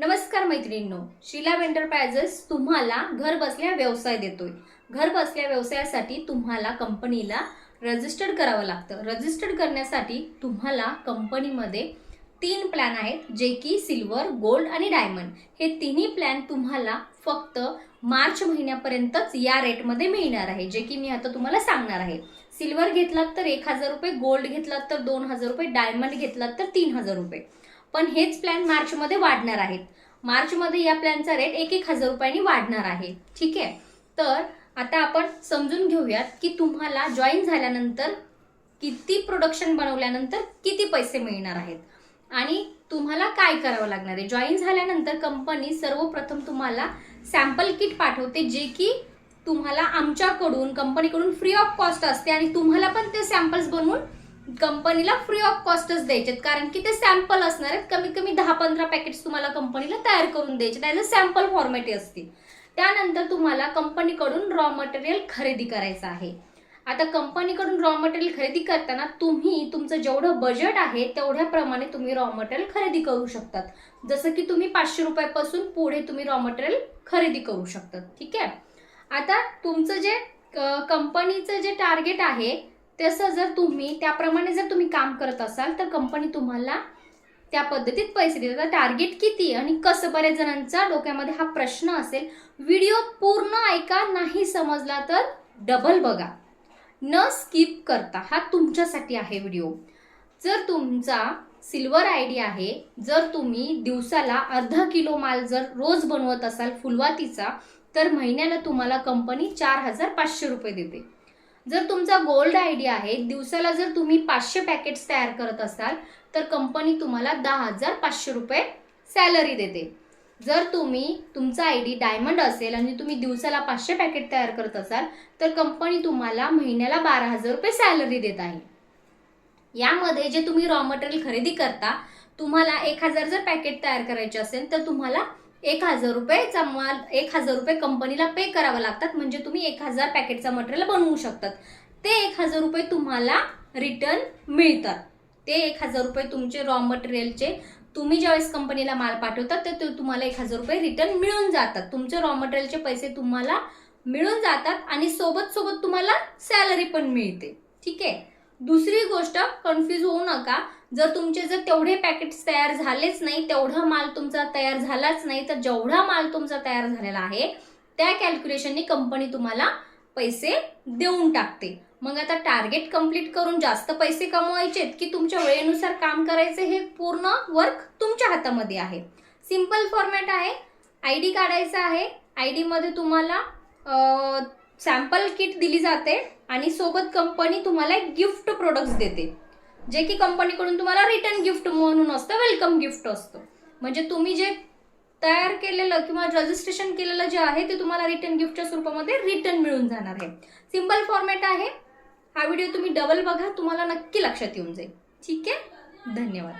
नमस्कार मैत्रिणींनो शिला एंटरप्रायझेस तुम्हाला घर बसल्या व्यवसाय देतोय. घर बसल्या व्यवसायासाठी तुम्हाला कंपनीला रजिस्टर्ड करावं लागतं. रजिस्टर्ड करण्यासाठी तुम्हाला कंपनीमध्ये तीन प्लॅन आहेत जे की सिल्वर गोल्ड आणि डायमंड हे तिन्ही प्लॅन तुम्हाला फक्त मार्च महिन्यापर्यंतच या रेटमध्ये मिळणार आहे जे की मी आता तुम्हाला सांगणार आहे. सिल्वर घेतलात तर एक हजार रुपये गोल्ड घेतलात तर दोन हजार रुपये डायमंड घेतलात तर तीन हजार रुपये. पण हेच प्लॅन मार्चमध्ये वाढणार आहेत. मार्चमध्ये या प्लॅनचा रेट एक एक हजार रुपयांनी वाढणार आहे. ठीक आहे? तर आता आपण समजून घेऊयात की तुम्हाला जॉईन झाल्यानंतर किती प्रोडक्शन बनवल्यानंतर किती पैसे मिळणार आहेत. आणि तुम्हाला काय करावं लागणार आहे? जॉईन झाल्यानंतर कंपनी सर्वप्रथम तुम्हाला सॅम्पल किट पाठवते जे की तुम्हाला आमच्याकडून कंपनीकडून फ्री ऑफ कॉस्ट असते आणि तुम्हाला पण ते सॅम्पल्स बनवून कंपनीला फ्री ऑफ कॉस्टच द्यायचे कारण की ते सॅम्पल असणार आहेत. कमीत कमी दहा पंधरा पॅकेट्स तुम्हाला कंपनीला तयार करून द्यायचे ॲज अ सॅम्पल फॉर्मॅट असते. त्यानंतर तुम्हाला कंपनीकडून रॉ मटेरियल खरेदी करायचं आहे. आता कंपनीकडून रॉ मटेरियल खरेदी करताना तुम्ही तुमचं जेवढं बजेट आहे तेवढ्याप्रमाणे तुम्ही रॉ मटेरियल खरेदी करू शकतात. जसं की तुम्ही पाचशे रुपयापासून पुढे तुम्ही रॉ मटेरियल खरेदी करू शकतात. ठीक आहे? आता तुमचं जे कंपनीचं जे टार्गेट आहे तसं जर तुम्ही त्याप्रमाणे जर तुम्ही काम करत असाल तर कंपनी तुम्हाला त्या पद्धतीत पैसे देतात. टार्गेट किती आणि कसं बऱ्याच जणांचा डोक्यामध्ये हा प्रश्न असेल. व्हिडिओ पूर्ण ऐका नाही समजला तर डबल बघा. न स्किप करता हा तुमच्यासाठी आहे व्हिडिओ जर तुमचा सिल्वर आय डी आहे जर तुम्ही दिवसाला अर्धा किलो माल जर रोज बनवत असाल फुलवातीचा तर महिन्याला तुम्हाला कंपनी चार हजार पाचशे रुपये देते. जर तुमचा गोल्ड आय डी आहे दिवसाला जर तुम्ही पाचशे पॅकेट्स तयार करत असाल तर कंपनी तुम्हाला दहा हजार पाचशे रुपये सॅलरी देते. जर तुम्ही तुमचा आय डी डायमंड असेल आणि तुम्ही दिवसाला पाचशे पॅकेट तयार करत असाल तर कंपनी तुम्हाला महिन्याला बारा हजार रुपये सॅलरी देत आहे. यामध्ये जे तुम्ही रॉ मटेरियल खरेदी करता तुम्हाला एक हजार जर पॅकेट तयार करायचे असेल तर तुम्हाला एक हजार रुपयेचा माल एक हजार रुपये कंपनीला पे करावं लागतात. म्हणजे तुम्ही एक हजार पॅकेटचा मटेरियल बनवू शकतात. ते एक हजार रुपये तुम्हाला रिटर्न मिळतात. ते एक हजार रुपये तुमचे रॉ मटेरियलचे तुम्ही ज्यावेळेस कंपनीला माल पाठवतात तर ते तुम्हाला एक हजार रुपये रिटर्न मिळून जातात. तुमचे रॉ मटेरियलचे पैसे तुम्हाला मिळून जातात आणि सोबत सोबत तुम्हाला सॅलरी पण मिळते. ठीक आहे? दुसरी गोष्ट कन्फ्यूज होऊ नका. जर तुमचे जर तेवढे पॅकेट्स तयार झालेच नाही तेवढा माल तुमचा तयार झालाच नाही तर जेवढा माल तुमचा तयार झालेला आहे त्या कॅल्क्युलेशननी कंपनी तुम्हाला पैसे देऊन टाकते. मग आता टार्गेट कंप्लीट करून जास्त पैसे कमवायचे की तुमच्या वेळेनुसार काम करायचे हे पूर्ण वर्क तुमच्या हातामध्ये आहे. सिंपल फॉर्मॅट आहे. आय डी काढायचा आहे. आय डीमध्ये तुम्हाला सॅम्पल किट दिली जाते आणि सोबत कंपनी तुम्हाला एक गिफ्ट प्रोडक्ट्स देते. जे की कंपनीकडून तुम्हाला रिटर्न गिफ्ट म्हणून असतं वेलकम गिफ्ट असतं. म्हणजे तुम्ही जे तयार केलेलं किंवा रजिस्ट्रेशन केलेलं जे आहे ते तुम्हाला रिटर्न गिफ्टच्या स्वरूपामध्ये रिटर्न मिळून जाणार आहे. सिंपल फॉर्मॅट आहे. हा व्हिडिओ तुम्ही डबल बघा तुम्हाला नक्की लक्षात येऊन जाईल. ठीक आहे? धन्यवाद.